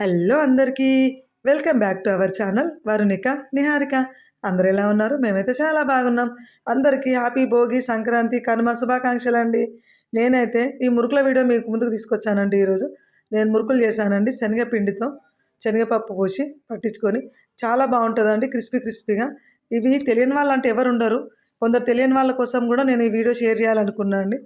Hello అందరికీ. Welcome back to our channel Varunika Niharika. అందరు ఎలా ఉన్నారు? మేమైతే చాలా బాగున్నాం. అందరికీ హ్యాపీ భోగి సంక్రాంతి కనుమ శుభాకాంక్షలు అండి. నేనైతే ఈ మురుకుల వీడియో మీకు ముందుకు తీసుకొచ్చానండి ఈరోజు. నేను మురుకులు చేశానండి శనగపిండితో. శనగపప్పు పోసి పట్టించుకొని చాలా బాగుంటుందండి క్రిస్పీ క్రిస్పీగా. ఇవి తెలియని వాళ్ళు అంటే ఎవరు ఉండరు. కొందరు తెలియని వాళ్ళ కోసం కూడా నేను ఈ వీడియో షేర్ చేయాలనుకున్నాను అండి.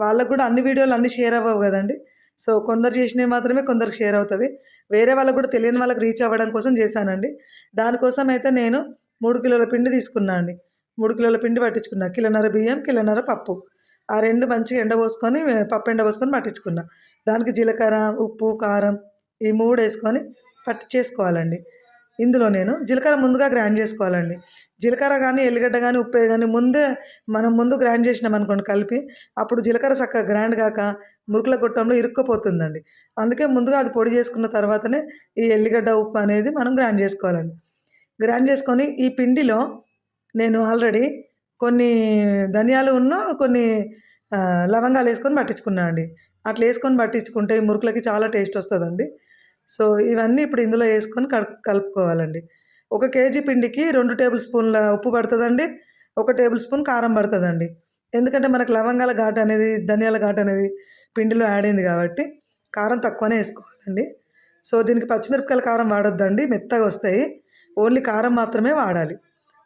వాళ్ళకు కూడా అన్ని వీడియోలు అన్నీ షేర్ అవ్వవు కదండి. సో కొందరు చేసినవి మాత్రమే కొందరికి షేర్ అవుతుంది వేరే వాళ్ళకు కూడా తెలియని వాళ్ళకి రీచ్ అవ్వడం కోసం చేశానండి. దానికోసం అయితే నేను మూడు కిలోల పిండి తీసుకున్నా అండి. మూడు కిలోల పిండి పట్టించుకున్నా. కిలోన్నర బియ్యం కిలోన్నర పప్పు. ఆ రెండు మంచిగా ఎండబోసుకొని పప్పు ఎండబోసుకొని పట్టించుకున్నా. దానికి జీలకర్ర ఉప్పు కారం ఈ మూడు వేసుకొని పట్టి చేసుకోవాలండి. ఇందులో నేను జీలకర్ర ముందుగా గ్రైండ్ చేసుకోవాలండి. జీలకర్ర కానీ ఎల్లిగడ్డ కానీ ఉప్పు కానీ ముందే మనం ముందు గ్రైండ్ చేసినాం అనుకోండి కలిపి అప్పుడు జీలకర్ర చక్కగా గ్రైండ్ కాక మురుకుల గొట్టంలో ఇరుక్కుపోతుందండి. అందుకే ముందుగా అది పొడి చేసుకున్న తర్వాతనే ఈ ఎల్లిగడ్డ ఉప్పు అనేది మనం గ్రైండ్ చేసుకోవాలండి. గ్రైండ్ చేసుకొని ఈ పిండిలో నేను ఆల్రెడీ కొన్ని ధనియాలు ఉన్న కొన్ని లవంగాలు వేసుకొని పట్టించుకున్నాను అండి అట్లా వేసుకొని పట్టించుకుంటే ఈ మురుకులకి చాలా టేస్ట్ వస్తుందండి. సో ఇవన్నీ ఇప్పుడు ఇందులో వేసుకొని కలుపు కలుపుకోవాలండి. ఒక కేజీ పిండికి రెండు టేబుల్ స్పూన్ల ఉప్పు పడుతుందండి ఒక టేబుల్ స్పూన్ కారం పడుతుందండి. ఎందుకంటే మనకు లవంగాల ఘాటు అనేది ధనియాల ఘాటు అనేది పిండిలో యాడ్ అయింది కాబట్టి కారం తక్కువనే వేసుకోవాలండి. సో దీనికి పచ్చిమిరపకాయల కారం వాడొద్దండి మెత్తగా వస్తాయి. ఓన్లీ కారం మాత్రమే వాడాలి.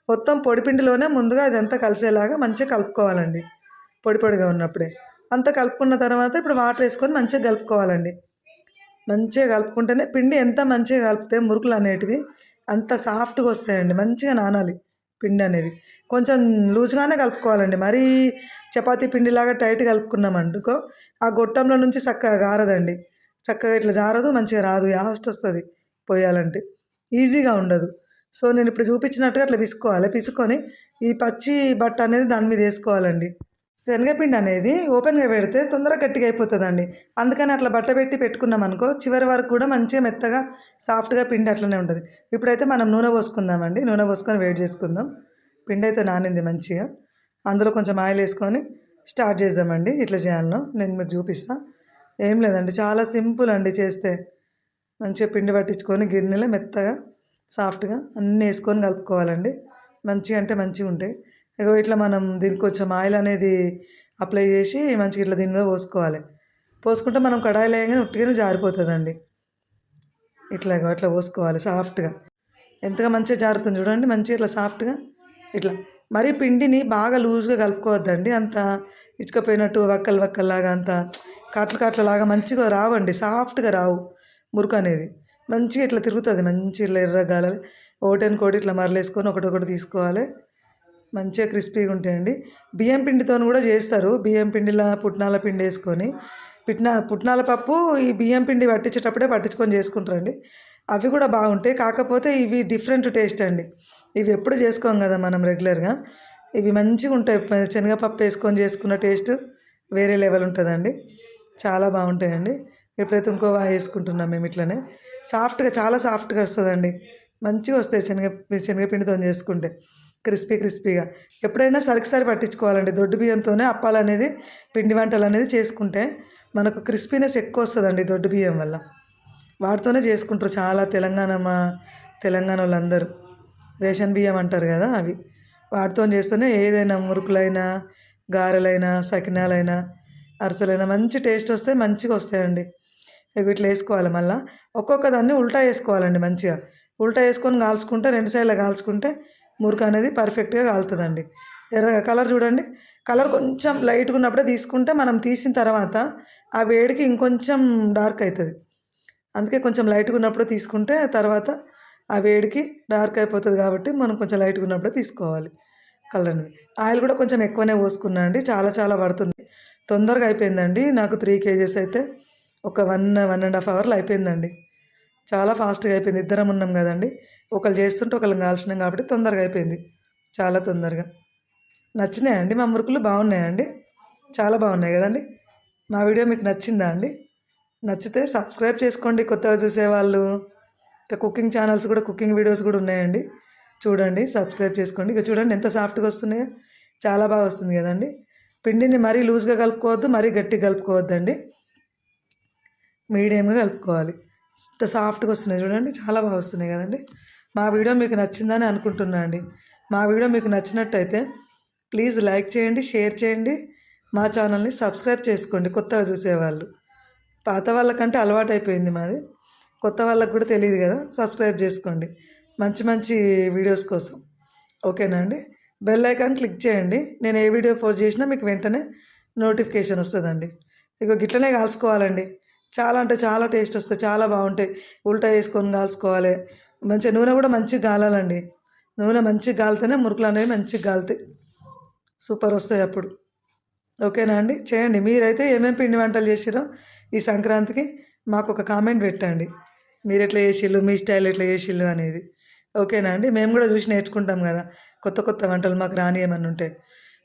మొత్తం పొడి పిండిలోనే ముందుగా ఇదంతా కలిసేలాగా మంచిగా కలుపుకోవాలండి పొడి పొడిగా ఉన్నప్పుడే. అంతా కలుపుకున్న తర్వాత ఇప్పుడు వాటర్ వేసుకొని మంచిగా కలుపుకోవాలండి. మంచిగా కలుపుకుంటేనే పిండి ఎంత మంచిగా కలిపితే మురుకులు అనేటివి అంత సాఫ్ట్గా వస్తాయండి మంచిగా నానాలి పిండి అనేది. కొంచెం లూజ్గానే కలుపుకోవాలండి మరీ చపాతీ పిండిలాగా టైట్ కలుపుకున్నాం అనుకో ఆ గొట్టంలో నుంచి చక్కగా గారదండి. చక్కగా ఇట్లా జారదు మంచిగా రాదు యాస్ట్ వస్తుంది పోయాలంటే. ఈజీగా ఉండదు. సో నేను ఇప్పుడు చూపించినట్టుగా అట్లా పిసుకోవాలి పిసుకొని ఈ పచ్చి బట్ట అనేది దాని మీద వేసుకోవాలండి. శనగపిండి అనేది ఓపెన్గా పెడితే తొందరగా గట్టిగా అయిపోతుందండి. అందుకని అట్లా బట్ట పెట్టి పెట్టుకున్నాం అనుకో చివరి వరకు కూడా మంచిగా మెత్తగా సాఫ్ట్గా పిండి అట్లనే ఉంటుంది. ఇప్పుడైతే మనం నూనె పోసుకుందామండి. నూనె పోసుకొని వేడి చేసుకుందాం. పిండి అయితే నానింది మంచిగా. అందులో కొంచెం ఆయిల్ వేసుకొని స్టార్ట్ చేద్దామండి. ఇట్లా చేయాలనో నేను మీకు చూపిస్తాను ఏం లేదండి. చాలా సింపుల్ అండి చేస్తే. మంచిగా పిండి పట్టించుకొని గిన్నెలో మెత్తగా సాఫ్ట్గా అన్నీ వేసుకొని కలుపుకోవాలండి. మంచిగా అంటే మంచిగా ఉంటాయి. ఇగో ఇట్లా మనం దీనికి కొంచెం ఆయిల్ అనేది అప్లై చేసి మంచిగా ఇట్లా దీని మీద పోసుకోవాలి. పోసుకుంటే మనం కడాయిలు వేయగానే ఉట్టిగానే జారిపోతుందండి. ఇట్లా అట్లా పోసుకోవాలి సాఫ్ట్గా. ఎంతగా మంచిగా జారుతుంది చూడండి మంచిగా ఇట్లా సాఫ్ట్గా ఇట్లా. మరీ పిండిని బాగా లూజ్గా కలుపుకోవద్దండి. అంత ఇచ్చుకపోయినట్టు వక్కలు వక్కల్లాగా అంత కాట్లు కాట్లలాగా మంచిగా రావండి. సాఫ్ట్గా రావు మురుకు అనేది. మంచిగా ఇట్లా తిరుగుతుంది. మంచిగా ఇట్లా ఎర్రగాలి. ఓటెన్ కోటి ఇట్లా మరలేసుకొని ఒకటి ఒకటి తీసుకోవాలి. మంచిగా క్రిస్పీగా ఉంటాయండి. బియ్యం పిండితో కూడా చేస్తారు. బియ్యం పిండిలా పుట్నాల పిండి వేసుకొని పుట్నా పుట్నాల పప్పు ఈ బియ్యం పిండి పట్టించేటప్పుడే పట్టించుకొని చేసుకుంటారండి. అవి కూడా బాగుంటాయి. కాకపోతే ఇవి డిఫరెంట్ టేస్ట్ అండి. ఇవి ఎప్పుడు చేసుకోం కదా మనం రెగ్యులర్గా. ఇవి మంచిగా ఉంటాయి. శనగపప్పు వేసుకొని చేసుకున్న టేస్ట్ వేరే లెవెల్ ఉంటుందండి. చాలా బాగుంటాయండి. ఎప్పుడైతే ఇంకో వేసుకుంటున్నాం మేము ఇట్లనే. సాఫ్ట్గా చాలా సాఫ్ట్గా వస్తుందండి. మంచిగా వస్తాయి శనగ శనగపిండితో చేసుకుంటే. క్రిస్పీ క్రిస్పీగా. ఎప్పుడైనా సరికిసారి పట్టించుకోవాలండి. దొడ్డు బియ్యంతోనే అప్పాలు అనేది పిండి వంటలు అనేది చేసుకుంటే మనకు క్రిస్పీనెస్ ఎక్కువ వస్తుందండి దొడ్డు బియ్యం వల్ల. వాటితోనే చేసుకుంటారు చాలా తెలంగాణ మా తెలంగాణ వాళ్ళందరూ రేషన్ బియ్యం అంటారు కదా అవి. వాటితో చేస్తేనే ఏదైనా మురుకులైనా గారెలైనా సకినాలైనా అరిసెలైనా మంచి టేస్ట్ వస్తే మంచిగా వస్తాయండి. ఇవి ఇట్లా వేసుకోవాలి మళ్ళీ. ఒక్కొక్క దాన్ని ఉల్టా వేసుకోవాలండి మంచిగా. ఉల్టా వేసుకొని కాల్చుకుంటే రెండు సైడ్లో కాల్చుకుంటే మురుకు అనేది పర్ఫెక్ట్గా కాలుతుందండి. ఎర్ర కలర్ చూడండి. కలర్ కొంచెం లైట్గా ఉన్నప్పుడే తీసుకుంటే మనం తీసిన తర్వాత ఆ వేడికి ఇంకొంచెం డార్క్ అవుతుంది అందుకే కొంచెం లైట్గా ఉన్నప్పుడు తీసుకుంటే తర్వాత ఆ వేడికి డార్క్ అయిపోతుంది కాబట్టి మనం కొంచెం లైట్గా ఉన్నప్పుడే తీసుకోవాలి కలర్ అనేది. ఆయిల్ కూడా కొంచెం ఎక్కువనే పోసుకున్నా అండి. చాలా చాలా పడుతుంది. తొందరగా అయిపోయిందండి. నాకు త్రీ కేజెస్ అయితే ఒక వన్ వన్ అండ్ హాఫ్ అవర్లో అయిపోయిందండి. చాలా ఫాస్ట్గా అయిపోయింది. ఇద్దరం ఉన్నాం కదండి. ఒకళ్ళు చేస్తుంటే ఒకళ్ళు కాల్చినాం కాబట్టి తొందరగా అయిపోయింది. చాలా తొందరగా. నచ్చినాయండి మా మురుకులు బాగున్నాయండి చాలా బాగున్నాయి కదండి. మా వీడియో మీకు నచ్చిందా అండి? నచ్చితే సబ్స్క్రైబ్ చేసుకోండి. కొత్తగా చూసేవాళ్ళు. ఇంకా కుకింగ్ ఛానల్స్ కూడా కుకింగ్ వీడియోస్ కూడా ఉన్నాయండి. చూడండి సబ్స్క్రైబ్ చేసుకోండి. ఇక చూడండి ఎంత సాఫ్ట్గా వస్తున్నాయో. చాలా బాగా వస్తుంది కదండి. పిండిని మరీ లూజ్గా కలుపుకోవద్దు మరీ గట్టిగా కలుపుకోవద్దండి. మీడియంగా కలుపుకోవాలి. ఇంత సాఫ్ట్గా వస్తున్నాయి చూడండి చాలా బాగా వస్తున్నాయి కదండి. మా వీడియో మీకు నచ్చిందని అనుకుంటున్నా అండి. మా వీడియో మీకు నచ్చినట్టయితే ప్లీజ్ లైక్ చేయండి షేర్ చేయండి. మా ఛానల్ని సబ్స్క్రైబ్ చేసుకోండి కొత్తగా చూసేవాళ్ళు. పాత వాళ్ళకంటే అలవాటు అయిపోయింది మాది. కొత్త వాళ్ళకు కూడా తెలియదు కదా సబ్స్క్రైబ్ చేసుకోండి. మంచి మంచి వీడియోస్ కోసం. ఓకేనా అండి? బెల్ ఐకాన్ క్లిక్ చేయండి. నేను ఏ వీడియో పోస్ట్ చేసినా మీకు వెంటనే నోటిఫికేషన్ వస్తుందండి. ఇక గిట్లనే కాల్చుకోవాలండి. చాలా అంటే చాలా టేస్ట్ వస్తాయి చాలా బాగుంటాయి. ఉల్టా వేసుకొని కాల్చుకోవాలి. మంచిగా నూనె కూడా మంచిగా గాలాలండి నూనె మంచిగా గాలితేనే మురుకులు అనేవి మంచిగా కాలుతాయి. సూపర్ వస్తాయి అప్పుడు. ఓకేనా అండి? చేయండి. మీరైతే ఏమేమి పిండి వంటలు చేసిరో ఈ సంక్రాంతికి మాకు ఒక కామెంట్ పెట్టండి. మీరు ఎట్లా చేసిళ్ళు మీ స్టైల్ ఎట్లా చేసిళ్ళు అనేది. ఓకేనా అండి? మేము కూడా చూసి నేర్చుకుంటాం కదా. కొత్త కొత్త వంటలు మాకు రాని ఏమన్నా ఉంటే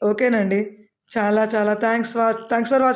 ఓకేనండి చాలా చాలా థ్యాంక్స్ వా థ్యాంక్స్ ఫర్ వాచింగ్